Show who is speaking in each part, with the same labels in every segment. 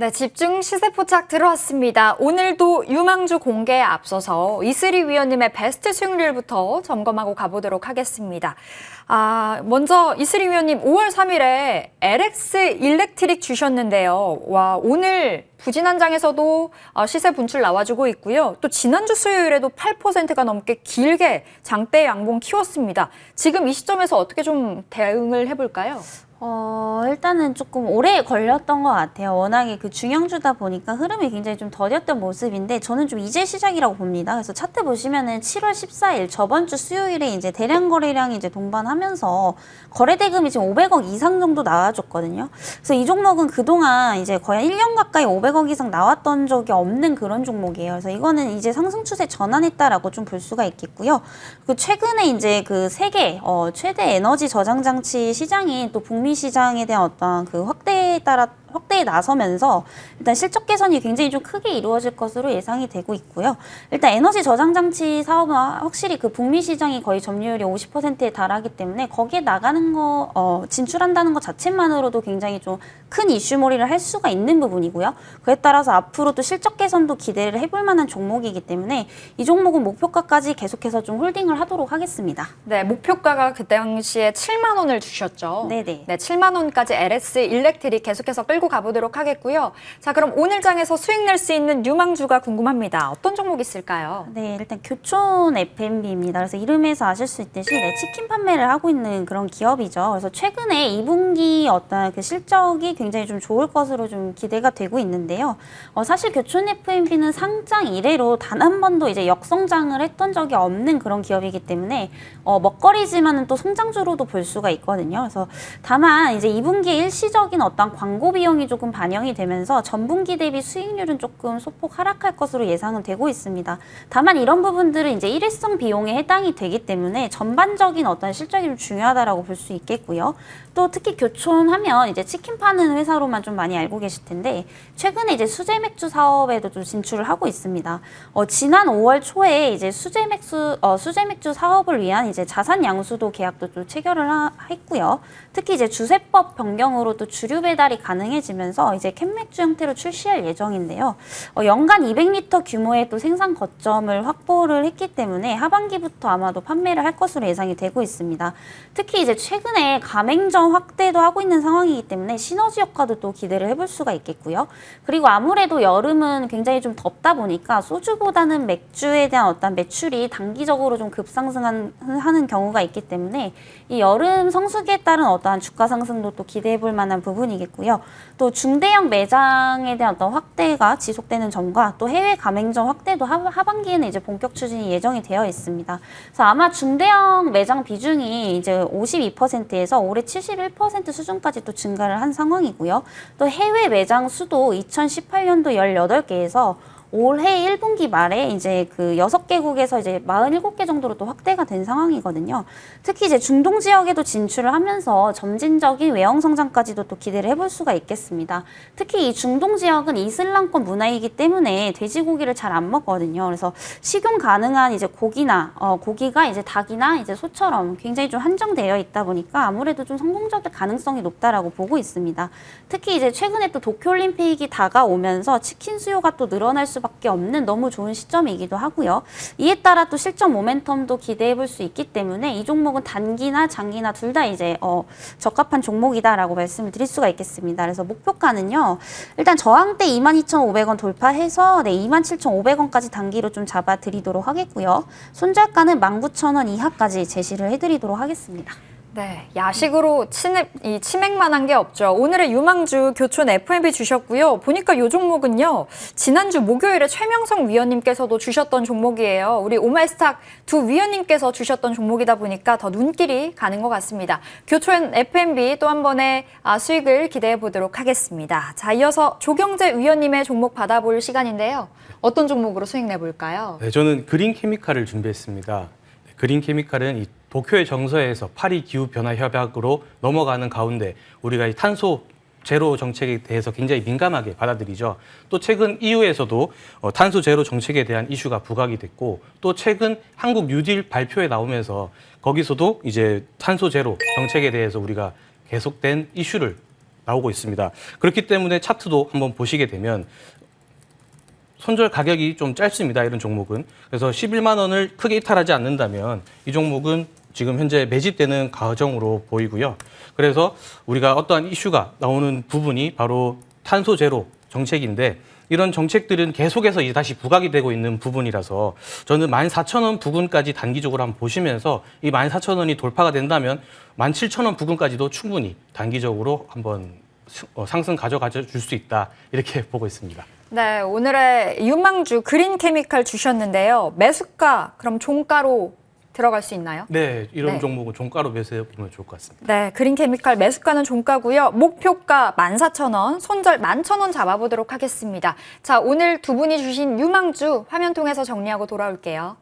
Speaker 1: 네, 집중 시세 포착 들어왔습니다. 오늘도 유망주 공개에 앞서서 이슬희 위원님의 베스트 수익률부터 점검하고 가보도록 하겠습니다. 아, 먼저 이슬희 위원님 5월 3일에 LX 일렉트릭 주셨는데요. 와, 오늘 부진한 장에서도 어, 시세 분출 나와주고 있고요. 또 지난주 수요일에도 8%가 넘게 길게 장대 양봉 키웠습니다. 지금 이 시점에서 어떻게 좀 대응을 해볼까요?
Speaker 2: 어, 일단은 조금 오래 걸렸던 것 같아요. 워낙에 그 중형주다 보니까 흐름이 굉장히 좀 더뎠던 모습인데 저는 좀 이제 시작이라고 봅니다. 그래서 차트 보시면은 7월 14일 저번 주 수요일에 이제 대량 거래량이 이제 동반하면서 거래 대금이 지금 500억 이상 정도 나와줬거든요. 그래서 이 종목은 그동안 이제 거의 1년 가까이 500억 이상 나왔던 적이 없는 그런 종목이에요. 그래서 이거는 이제 상승 추세 전환했다라고 좀 볼 수가 있겠고요. 그 최근에 이제 그 세계 어, 최대 에너지 저장 장치 시장인 또 북미 시장에 대한 어떤 그 확대에 따라 확대에 나서면서 일단 실적 개선이 굉장히 좀 크게 이루어질 것으로 예상이 되고 있고요. 일단 에너지 저장 장치 사업은 확실히 그 북미 시장이 거의 점유율이 50%에 달하기 때문에 거기에 나가는 거 어, 진출한다는 것 자체만으로도 굉장히 좀 큰 이슈몰이를 할 수가 있는 부분이고요. 그에 따라서 앞으로도 실적 개선도 기대를 해볼 만한 종목이기 때문에 이 종목은 목표가까지 계속해서 좀 홀딩을 하도록 하겠습니다.
Speaker 1: 네, 목표가가 그때 당시에 7만 원을 주셨죠.
Speaker 2: 네네.
Speaker 1: 네, 7만 원까지 LS 일렉트릭 계속해서 끌고 가보도록 하겠고요. 자, 그럼 오늘 장에서 수익 낼 수 있는 유망주가 궁금합니다. 어떤 종목 있을까요?
Speaker 2: 네, 일단 교촌 F&B입니다. 그래서 이름에서 아실 수 있듯이 네, 치킨 판매를 하고 있는 그런 기업이죠. 그래서 최근에 2분기 어떤 그 실적이 굉장히 좀 좋을 것으로 좀 기대가 되고 있는데요. 어, 사실 교촌 F&B는 상장 이래로 단 한 번도 이제 역성장을 했던 적이 없는 그런 기업이기 때문에 어, 먹거리지만은 또 성장주로도 볼 수가 있거든요. 그래서 다만 이제 2분기에 일시적인 어떤 광고 비용 이 조금 반영이 되면서 전분기 대비 수익률은 조금 소폭 하락할 것으로 예상은 되고 있습니다. 다만 이런 부분들은 이제 일회성 비용에 해당이 되기 때문에 전반적인 어떤 실적이 좀 중요하다라고 볼 수 있겠고요. 또 특히 교촌하면 이제 치킨 파는 회사로만 좀 많이 알고 계실 텐데 최근에 이제 수제 맥주 사업에도 좀 진출을 하고 있습니다. 어, 지난 5월 초에 이제 수제 맥주 어, 수제 맥주 사업을 위한 이제 자산 양수도 계약도 좀 체결을 하, 했고요. 특히 이제 주세법 변경으로 또 주류 배달이 가능해 지면서 이제 캔맥주 형태로 출시할 예정인데요. 어, 연간 200리터 규모의 또 생산 거점을 확보를 했기 때문에 하반기부터 아마도 판매를 할 것으로 예상이 되고 있습니다. 특히 이제 최근에 가맹점 확대도 하고 있는 상황이기 때문에 시너지 효과도 또 기대를 해볼 수가 있겠고요. 그리고 아무래도 여름은 굉장히 좀 덥다 보니까 소주보다는 맥주에 대한 어떤 매출이 단기적으로 좀 급상승하는 경우가 있기 때문에 이 여름 성수기에 따른 어떠한 주가 상승도 또 기대해 볼 만한 부분이겠고요. 또 중대형 매장에 대한 어떤 확대가 지속되는 점과 또 해외 가맹점 확대도 하, 하반기에는 이제 본격 추진이 예정이 되어 있습니다. 그래서 아마 중대형 매장 비중이 이제 52%에서 올해 71% 수준까지 또 증가를 한 상황이고요. 또 해외 매장 수도 2018년도 18개에서 올해 1분기 말에 이제 그 6개국에서 이제 47개 정도로 또 확대가 된 상황이거든요. 특히 이제 중동 지역에도 진출을 하면서 점진적인 외형 성장까지도 또 기대를 해볼 수가 있겠습니다. 특히 이 중동 지역은 이슬람권 문화이기 때문에 돼지고기를 잘 안 먹거든요. 그래서 식용 가능한 이제 고기나 어, 고기가 이제 닭이나 이제 소처럼 굉장히 좀 한정되어 있다 보니까 아무래도 좀 성공적일 가능성이 높다라고 보고 있습니다. 특히 이제 최근에 또 도쿄올림픽이 다가오면서 치킨 수요가 또 늘어날 수 밖에 없는 너무 좋은 시점이기도 하고요. 이에 따라 또 실적 모멘텀도 기대해 볼 수 있기 때문에 이 종목은 단기나 장기나 둘 다 이제 어, 적합한 종목이다라고 말씀을 드릴 수가 있겠습니다. 그래서 목표가는요. 일단 저항대 22,500원 돌파해서 네, 27,500원까지 단기로 좀 잡아 드리도록 하겠고요. 손절가는 19,000원 이하까지 제시를 해 드리도록 하겠습니다.
Speaker 1: 네, 야식으로 치맥, 이 치맥만 한 게 없죠. 오늘의 유망주 교촌 FMB 주셨고요. 보니까 이 종목은요, 지난주 목요일에 최명성 위원님께서도 주셨던 종목이에요. 우리 오마이스탁 두 위원님께서 주셨던 종목이다 보니까 더 눈길이 가는 것 같습니다. 교촌 FMB 또 한 번의 아, 수익을 기대해 보도록 하겠습니다. 자, 이어서 조경재 위원님의 종목 받아볼 시간인데요. 어떤 종목으로 수익 내볼까요?
Speaker 3: 네, 저는 그린 케미칼을 준비했습니다. 네, 그린 케미칼은 이 도쿄의 정서에서 파리 기후 변화 협약으로 넘어가는 가운데 우리가 이 탄소 제로 정책에 대해서 굉장히 민감하게 받아들이죠. 또 최근 EU에서도 어, 탄소 제로 정책에 대한 이슈가 부각이 됐고 또 최근 한국 뉴딜 발표에 나오면서 거기서도 이제 탄소 제로 정책에 대해서 우리가 계속된 이슈를 나오고 있습니다. 그렇기 때문에 차트도 한번 보시게 되면 손절 가격이 좀 짧습니다. 이런 종목은. 그래서 11만 원을 크게 이탈하지 않는다면 이 종목은 지금 현재 매집되는 과정으로 보이고요. 그래서 우리가 어떠한 이슈가 나오는 부분이 바로 탄소 제로 정책인데 이런 정책들은 계속해서 이제 다시 부각이 되고 있는 부분이라서 저는 14,000원 부근까지 단기적으로 한번 보시면서 이 14,000원이 돌파가 된다면 17,000원 부근까지도 충분히 단기적으로 한번 스- 어, 상승 가져가 줄 수 있다 이렇게 보고 있습니다.
Speaker 1: 네, 오늘의 유망주 그린 케미칼 주셨는데요. 매수가 그럼 종가로 들어갈 수 있나요?
Speaker 3: 네, 이런
Speaker 1: 네.
Speaker 3: 종목은 종가로 매수해 보면 좋을 것 같습니다.
Speaker 1: 네, 그린 케미칼 매수가는 종가고요. 목표가 14,000원, 손절 11,000원 잡아보도록 하겠습니다. 자, 오늘 두 분이 주신 유망주 화면 통해서 정리하고 돌아올게요.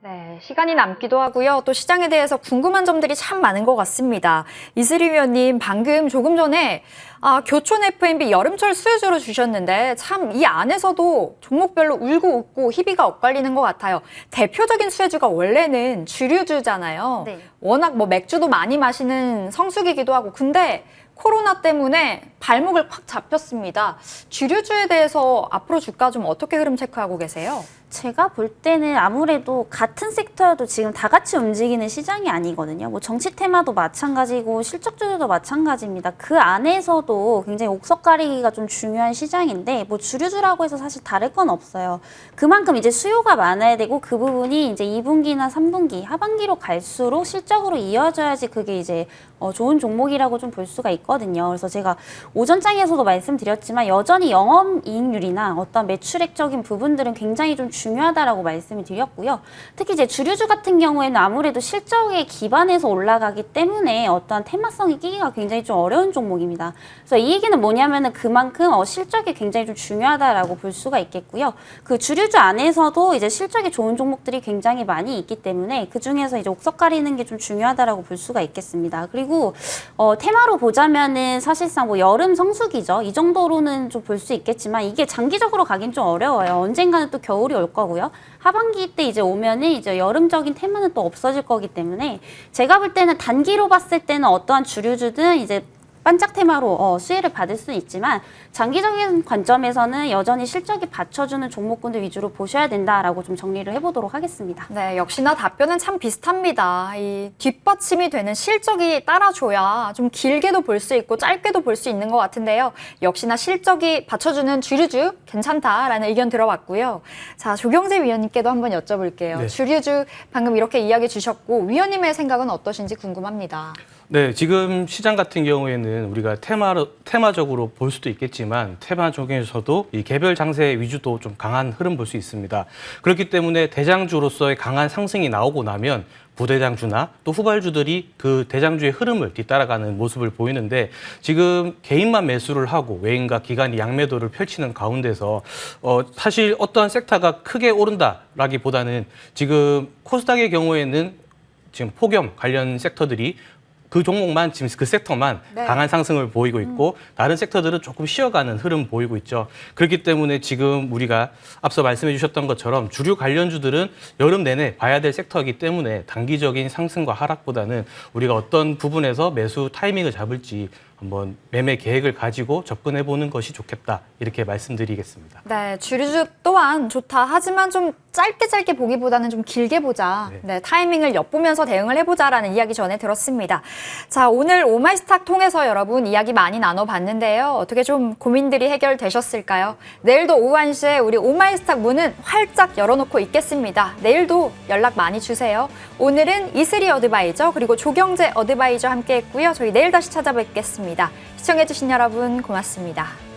Speaker 1: 네, 시간이 남기도 하고요. 또 시장에 대해서 궁금한 점들이 참 많은 것 같습니다. 이슬희 위원님 방금 조금 전에 아, 교촌 FMB 여름철 수혜주로 주셨는데 참 이 안에서도 종목별로 울고 웃고 희비가 엇갈리는 것 같아요. 대표적인 수혜주가 원래는 주류주잖아요.
Speaker 2: 네.
Speaker 1: 워낙 뭐 맥주도 많이 마시는 성수기기도 하고 근데 코로나 때문에 발목을 콱 잡혔습니다. 주류주에 대해서 앞으로 주가 좀 어떻게 흐름 체크하고 계세요?
Speaker 2: 제가 볼 때는 아무래도 같은 섹터여도 지금 다 같이 움직이는 시장이 아니거든요. 뭐 정치 테마도 마찬가지고 실적주들도 마찬가지입니다. 그 안에서도 굉장히 옥석 가리기가 좀 중요한 시장인데 뭐 주류주라고 해서 사실 다를 건 없어요. 그만큼 이제 수요가 많아야 되고 그 부분이 이제 2분기나 3분기 하반기로 갈수록 실적으로 이어져야지 그게 이제 어, 좋은 종목이라고 좀 볼 수가 있거든요. 그래서 제가 오전장에서도 말씀드렸지만 여전히 영업이익률이나 어떤 매출액적인 부분들은 굉장히 좀 중요하다라고 말씀을 드렸고요. 특히 이제 주류주 같은 경우에는 아무래도 실적에 기반해서 올라가기 때문에 어떠한 테마성이 끼기가 굉장히 좀 어려운 종목입니다. 그래서 이 얘기는 뭐냐면은 그만큼 어, 실적이 굉장히 좀 중요하다라고 볼 수가 있겠고요. 그 주류주 안에서도 이제 실적이 좋은 종목들이 굉장히 많이 있기 때문에 그 중에서 이제 옥석 가리는 게 좀 중요하다라고 볼 수가 있겠습니다. 그리고 어, 테마로 보자면은 사실상 뭐 여름 성수기죠. 이 정도로는 좀 볼 수 있겠지만 이게 장기적으로 가긴 좀 어려워요. 언젠가는 또 겨울이 올 거고요. 하반기 때 이제 오면은 이제 여름적인 테마는 또 없어질 거기 때문에 제가 볼 때는 단기로 봤을 때는 어떠한 주류주든 이제 반짝 테마로 어, 수혜를 받을 수는 있지만 장기적인 관점에서는 여전히 실적이 받쳐주는 종목군들 위주로 보셔야 된다라고 좀 정리를 해보도록 하겠습니다.
Speaker 1: 네, 역시나 답변은 참 비슷합니다. 이 뒷받침이 되는 실적이 따라줘야 좀 길게도 볼 수 있고 짧게도 볼 수 있는 것 같은데요. 역시나 실적이 받쳐주는 주류주 괜찮다라는 의견 들어봤고요. 자, 조경재 위원님께도 한번 여쭤볼게요.
Speaker 3: 네.
Speaker 1: 주류주 방금 이렇게 이야기 주셨고 위원님의 생각은 어떠신지 궁금합니다.
Speaker 3: 네, 지금 시장 같은 경우에는 우리가 테마로, 테마적으로 볼 수도 있겠지만 테마 중에서도 이 개별 장세 위주도 좀 강한 흐름 볼 수 있습니다. 그렇기 때문에 대장주로서의 강한 상승이 나오고 나면 부대장주나 또 후발주들이 그 대장주의 흐름을 뒤따라가는 모습을 보이는데 지금 개인만 매수를 하고 외인과 기관이 양매도를 펼치는 가운데서 어, 사실 어떠한 섹터가 크게 오른다라기보다는 지금 코스닥의 경우에는 지금 폭염 관련 섹터들이 그 종목만 지금 그 섹터만
Speaker 1: 네.
Speaker 3: 강한 상승을 보이고 있고 다른 섹터들은 조금 쉬어가는 흐름 보이고 있죠. 그렇기 때문에 지금 우리가 앞서 말씀해 주셨던 것처럼 주류 관련주들은 여름 내내 봐야 될 섹터이기 때문에 단기적인 상승과 하락보다는 우리가 어떤 부분에서 매수 타이밍을 잡을지 한번 매매 계획을 가지고 접근해 보는 것이 좋겠다 이렇게 말씀드리겠습니다.
Speaker 1: 네, 주류주 또한 좋다. 하지만 좀 짧게 짧게 보기보다는 좀 길게 보자.
Speaker 3: 네.
Speaker 1: 네, 타이밍을 엿보면서 대응을 해보자라는 이야기 전에 들었습니다. 자, 오늘 오마이스탁 통해서 여러분 이야기 많이 나눠봤는데요. 어떻게 좀 고민들이 해결되셨을까요? 내일도 오후 1시에 우리 오마이스탁 문은 활짝 열어놓고 있겠습니다. 내일도 연락 많이 주세요. 오늘은 이슬이 어드바이저 그리고 조경재 어드바이저 함께 했고요. 저희 내일 다시 찾아뵙겠습니다. 하겠습니다. 시청해주신 여러분 고맙습니다.